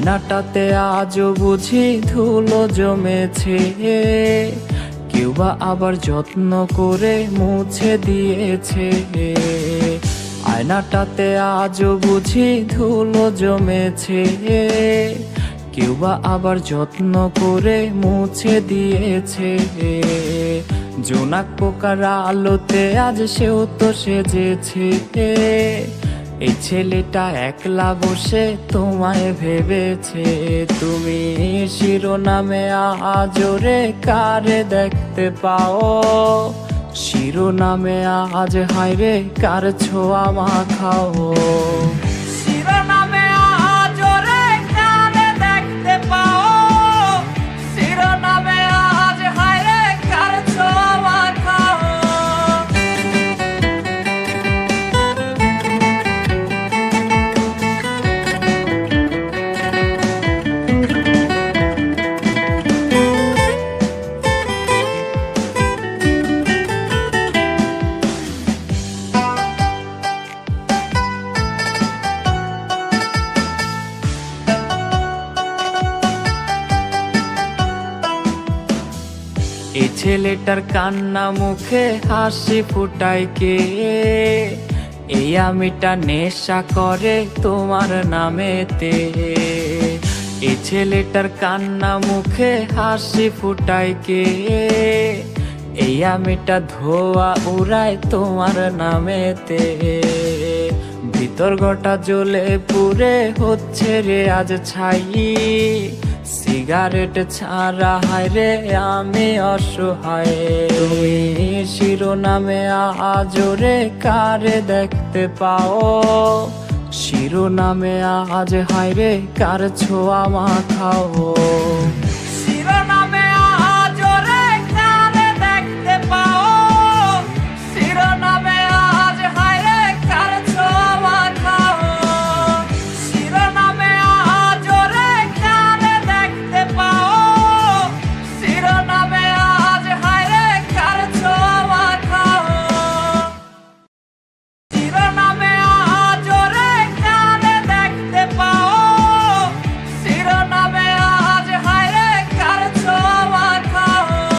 আয়নাটাতে আজও বুঝি ধুলো জমেছে। কেউ বা আবার যত্ন করে মুছে দিয়েছে। আয়নাটাতে আজও বুঝি ধুলো জমেছে। কেউ বা আবার যত্ন করে মুছে দিয়েছে। জোনাক পোকার আলোতে আজ সেও তো সেজেছে। এই ছেলেটা একলা বসে তোমায় ভেবেছে। তুমি শিরোনামে আজরে কারে দেখতে পাও? শিরোনামে আজ হাইরে কার ছোঁয়া মাখাও? শিরোনামে এই ছেলেটার কান্না মুখে হাসি ফুটায় কে? এই আমিটা নেশা করে তোমার নামেতে। এই ছেলেটার কান্না মুখে হাসি ফুটায় কে? এই আমিটা ধোয়া উড়ায় তোমার নামেতে। ভিতর গোটা জ্বলে পুরে হচ্ছে রে আজ ছাই। সিগারেট ছাড়া হায় রে, আমি অসহায়। তুমি শিরোনামে আজরে কারে দেখতে পাও? শিরোনামে আজ হায় রে, কার ছোঁয়া মাখাও?